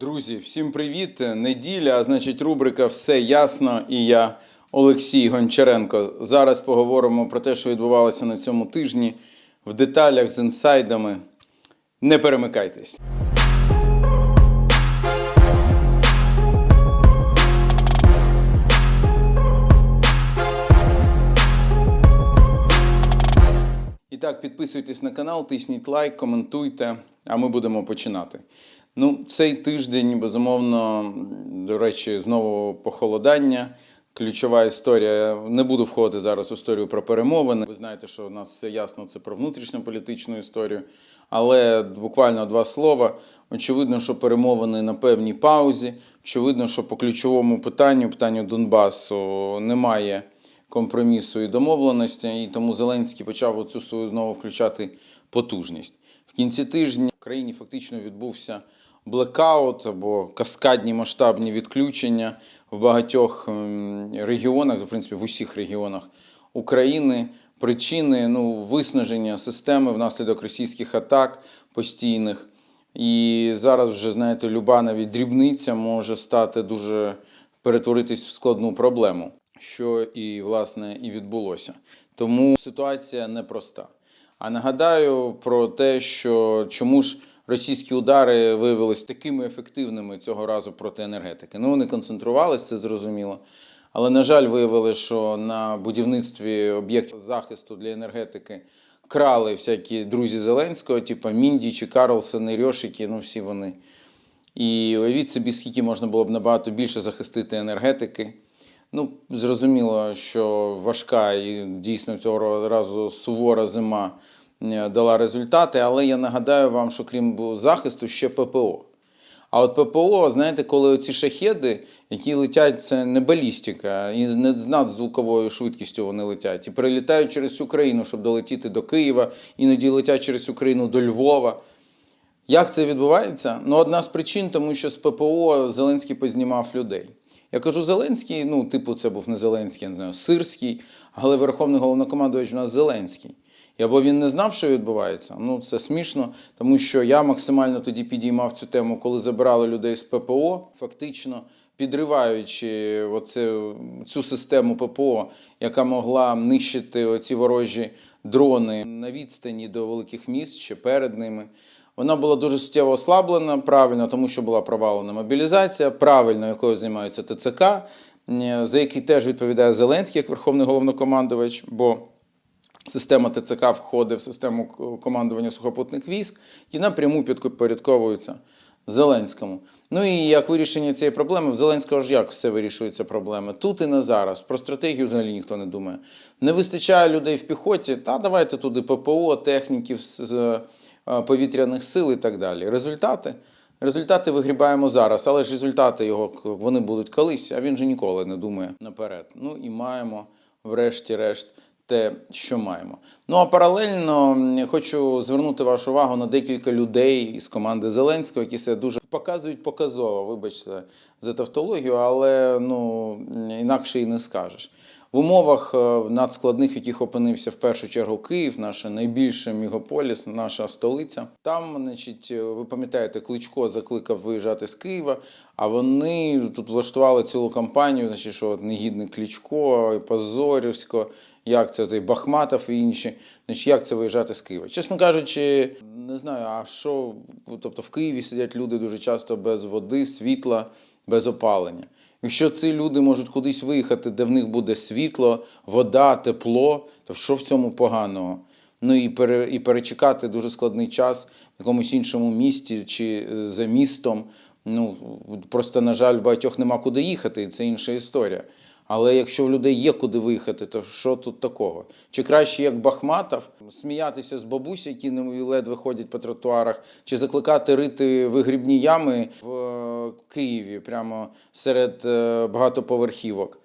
Друзі, всім привіт! Неділя, значить, рубрика Все ясно і я, Олексій Гончаренко. Зараз поговоримо про те, що відбувалося на цьому тижні в деталях з інсайдами. Не перемикайтесь. І так, підписуйтесь на канал, тисніть лайк, коментуйте, а ми будемо починати. Ну, цей тиждень, безумовно, до речі, знову похолодання. Ключова історія. Не буду входити зараз в історію про перемовини. Ви знаєте, що у нас все ясно це про внутрішньополітичну історію. Але буквально два слова. Очевидно, що перемовини на певній паузі. Очевидно, що по ключовому питанню, питанню Донбасу, немає компромісу і домовленості, і тому Зеленський почав оцю свою знову включати потужність. В кінці тижня в країні фактично відбувся блекаут або каскадні масштабні відключення в багатьох ем, регіонах, в принципі, в усіх регіонах України. Причини ну, виснаження системи внаслідок російських атак постійних. І зараз вже, знаєте, люба навіть дрібниця може стати дуже перетворитись в складну проблему, що і власне і відбулося. Тому ситуація непроста. А нагадаю про те, що чому ж російські удари виявилися такими ефективними цього разу проти енергетики. Ну, вони концентрувалися, це зрозуміло. Але, на жаль, виявили, що на будівництві об'єктів захисту для енергетики крали всякі друзі Зеленського, типу Міндічі, Карлсони, Рьошики, ну всі вони. І уявіть собі, скільки можна було б набагато більше захистити енергетики. Ну, зрозуміло, що важка і дійсно цього разу сувора зима дала результати, але я нагадаю вам, що крім захисту, ще ППО. А от ППО, знаєте, коли ці шахеди, які летять, це не балістика, і з надзвуковою швидкістю вони летять, і перелітають через Україну, щоб долетіти до Києва, іноді летять через Україну до Львова. Як це відбувається? Ну, одна з причин, тому що з ППО Зеленський познімав людей. Я кажу, Зеленський, ну, типу, це був не Зеленський, я не знаю, Сирський, але Верховний головнокомандувач у нас Зеленський. І або він не знав, що відбувається. Ну, це смішно, тому що я максимально тоді підіймав цю тему, коли забирали людей з ППО, фактично підриваючи оце, цю систему ППО, яка могла нищити оці ворожі дрони на відстані до великих міст ще перед ними. Вона була дуже суттєво ослаблена, правильно, тому що була провалена мобілізація, правильно, якою займаються ТЦК, за який теж відповідає Зеленський як Верховний головнокомандувач, бо система ТЦК входить в систему командування сухопутних військ і напряму підпорядковується Зеленському. Ну і як вирішення цієї проблеми, в Зеленського ж як все вирішується проблеми? Тут і не зараз. Про стратегію взагалі ніхто не думає. Не вистачає людей в піхоті, та давайте туди ППО, техніків з е, повітряних сил і так далі. Результати? Результати вигрібаємо зараз, але ж результати його вони будуть колись, а він же ніколи не думає наперед. Ну і маємо, врешті-решт, те, що маємо. Ну а паралельно хочу звернути вашу увагу на декілька людей із команди Зеленського, які себе дуже показують показово. Вибачте за тавтологію, але ну інакше і не скажеш. В умовах е, надскладних, в яких опинився в першу чергу Київ, наше найбільше мегаполіс, наша столиця. Там, значить, е, ви пам'ятаєте, Кличко закликав виїжджати з Києва, а вони тут влаштували цілу кампанію, значить, що негідний Кличко, Позорівсько, як це цей Бахматов і інші. Значить, як це виїжджати з Києва? Чесно кажучи, не знаю, а що, тобто в Києві сидять люди дуже часто без води, світла, без опалення. Якщо ці люди можуть кудись виїхати, де в них буде світло, вода, тепло, то що в цьому поганого? Ну і, пере, і перечекати дуже складний час в якомусь іншому місті чи е, за містом. Ну просто, на жаль, в багатьох нема куди їхати, і це інша історія. Але якщо в людей є куди виїхати, то що тут такого? Чи краще, як Бахматов, сміятися з бабусь, які не ледве ходять по тротуарах, чи закликати рити вигрібні ями в е, Києві, прямо серед е, багатоповерхівок?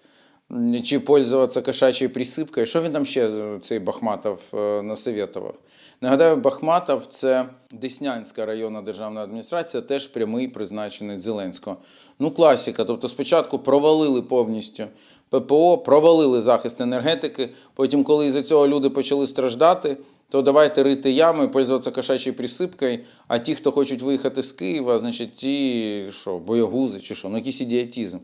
Чи пользуватися кошачою присипкою? Що він там ще е, цей Бахматов насоветував? Нагадаю, Бахматов це Деснянська районна державна адміністрація, теж прямий призначений Зеленського. Ну, класіка. Тобто спочатку провалили повністю ППО, провалили захист енергетики. Потім, коли із-за цього люди почали страждати, то давайте рити ями, пользуватися кошачою присипкою, а ті, хто хочуть виїхати з Києва, значить ті, що, боягузи чи що, ну якийсь ідіотизм.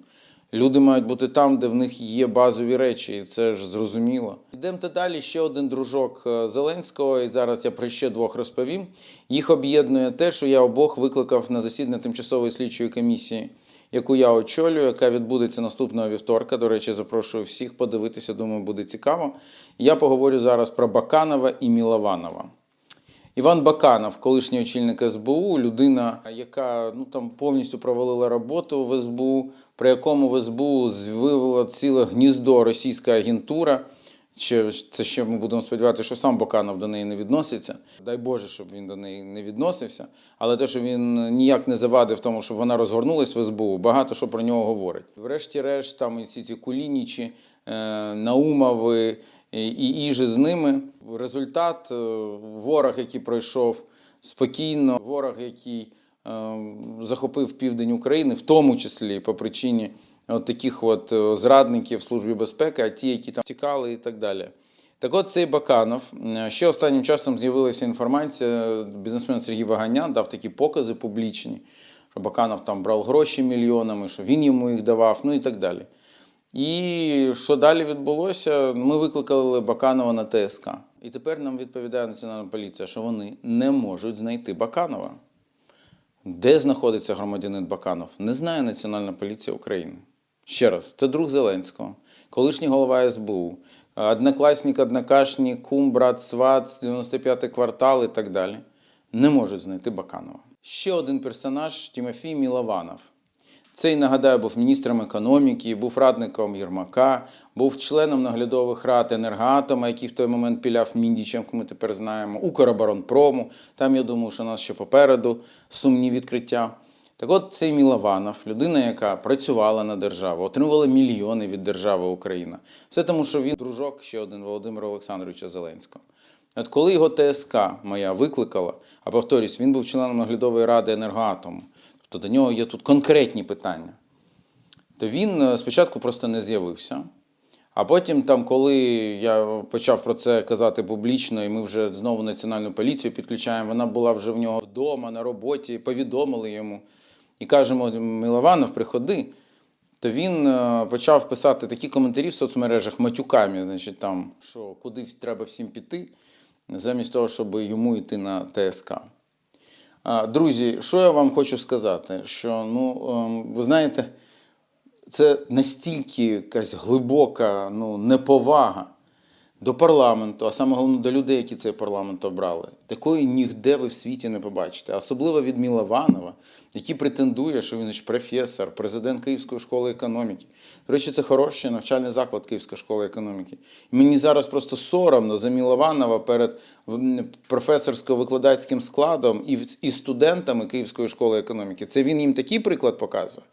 Люди мають бути там, де в них є базові речі, і це ж зрозуміло. Йдемо далі. Ще один дружок е, Зеленського, і зараз я про ще двох розповім. Їх об'єднує те, що я обох викликав на засідання тимчасової слідчої комісії, яку я очолюю, яка відбудеться наступного вівторка. До речі, запрошую всіх подивитися. Думаю, буде цікаво. Я поговорю зараз про Баканова і Мілованова. Іван Баканов, колишній очільник СБУ, людина, яка ну там повністю провалила роботу в СБУ, при якому в СБУ звивело ціле гніздо російська агентура. Чи це ще ми будемо сподіватися, що сам Баканов до неї не відноситься. Дай Боже, щоб він до неї не відносився. Але те, що він ніяк не завадив тому, щоб вона розгорнулась в СБУ, багато що про нього говорить. Врешті-решт, там і всі ці Кулінічі, е, Наумови і, і іже з ними. Результат е, ворог, який пройшов спокійно, ворог, який е, захопив південь України, в тому числі по причині от таких от е, зрадників в Службі безпеки, а ті, які там тікали і так далі. Так от цей Баканов. Ще останнім часом з'явилася інформація, бізнесмен Сергій Ваганян дав такі покази публічні, що Баканов там брав гроші мільйонами, що він йому їх давав, ну і так далі. І що далі відбулося? Ми викликали Баканова на ТСК. І тепер нам відповідає Національна поліція, що вони не можуть знайти Баканова. Де знаходиться громадянин Баканов? Не знає Національна поліція України. Ще раз, це друг Зеленського, колишній голова СБУ, однокласник, однокашник, кум, брат, сват, 95-й квартал і так далі. Не можуть знайти Баканова. Ще один персонаж Тимофій Мілованов. Цей, нагадаю, був міністром економіки, був радником Єрмака, був членом наглядових рад енергоатома, який в той момент піляв Міндічем, як ми тепер знаємо, Укроборонпрому. Там, я думаю, що у нас ще попереду сумні відкриття. Так от цей Мілованов, людина, яка працювала на державу, отримувала мільйони від держави Україна. Все тому, що він дружок ще один Володимира Олександровича Зеленського. От коли його ТСК моя викликала, а повторюсь, він був членом наглядової ради енергоатому, тобто до нього є тут конкретні питання, то він е, спочатку просто не з'явився. А потім, там, коли я почав про це казати публічно, і ми вже знову національну поліцію підключаємо, вона була вже в нього вдома, на роботі, повідомили йому. І кажемо, Милованов, приходи. То він е, почав писати такі коментарі в соцмережах матюками, значить, там, що куди треба всім піти, замість того, щоб йому йти на ТСК. Друзі, що я вам хочу сказати? Що, ну, ем, ви знаєте, це настільки якась глибока ну, неповага до парламенту, а саме головне до людей, які цей парламент обрали. Такої ніде ви в світі не побачите. Особливо від Мілованова, який претендує, що він ж професор, президент Київської школи економіки. До речі, це хороший навчальний заклад Київська школа економіки. І мені зараз просто соромно за Мілованова перед професорсько-викладацьким складом і студентами Київської школи економіки. Це він їм такий приклад показує.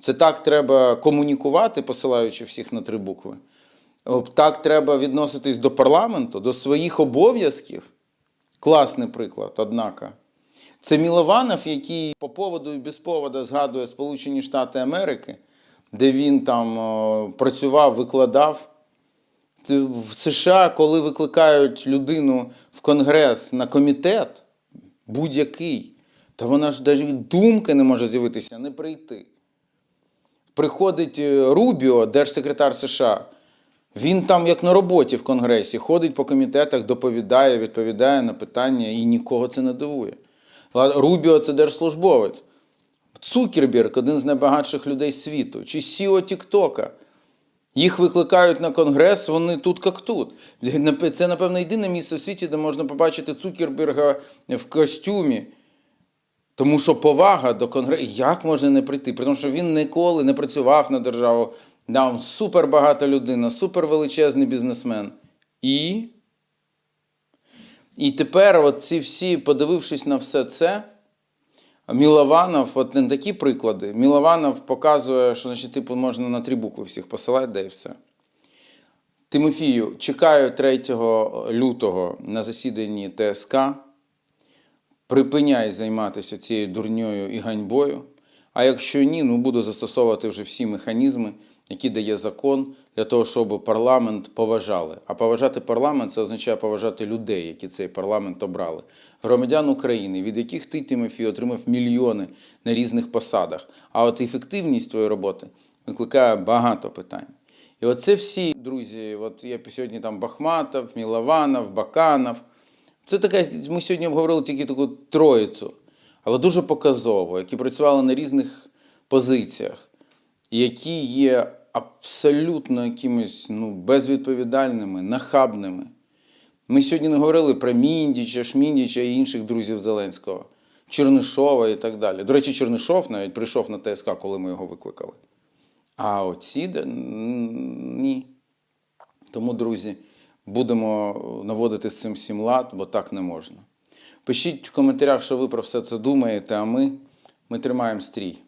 Це так треба комунікувати, посилаючи всіх на три букви. Так треба відноситись до парламенту, до своїх обов'язків. Класний приклад, однако. Це Мілованов, який по поводу і без поводу згадує Сполучені Штати Америки, де він там працював, викладав. В США, коли викликають людину в Конгрес на комітет, будь-який, то вона ж навіть думки не може з'явитися, не прийти. Приходить е, Рубіо, держсекретар США. Він там, як на роботі в Конгресі, ходить по комітетах, доповідає, відповідає на питання, і нікого це не дивує. Рубіо це держслужбовець. Цукерберг один з найбагатших людей світу, чи Сіо Тіктока. Їх викликають на конгрес, вони тут як тут. Це, напевно, єдине місце в світі, де можна побачити Цукерберга в костюмі. Тому що повага до конгресу, як можна не прийти? При тому, що він ніколи не працював на державу. Да, він супербагата людина, супервеличезний бізнесмен. І. І тепер, от ці всі, подивившись на все це, Мілованов, от не такі приклади. Мілованов показує, що значить, типу, можна на три букви всіх посилати, де і все. Тимофію, чекаю 3 лютого на засіданні ТСК. Припиняй займатися цією дурньою і ганьбою. А якщо ні, ну буду застосовувати вже всі механізми, який дає закон для того, щоб парламент поважали. А поважати парламент це означає поважати людей, які цей парламент обрали. Громадян України, від яких ти, Тимофій, отримав мільйони на різних посадах. А от ефективність твоєї роботи викликає багато питань. І оце всі друзі, от я сьогодні там Бахматов, Мілованов, Баканов. Це така, ми сьогодні обговорили тільки таку троїцю, але дуже показово, які працювали на різних позиціях, які є абсолютно якимись ну, безвідповідальними, нахабними. Ми сьогодні не говорили про Міндіча, Шміндіча і інших друзів Зеленського, Чернишова і так далі. До речі, Чернишов навіть прийшов на ТСК, коли ми його викликали. А оці ні. Тому, друзі, будемо наводити з цим всім лад, бо так не можна. Пишіть в коментарях, що ви про все це думаєте, а ми, ми тримаємо стрій.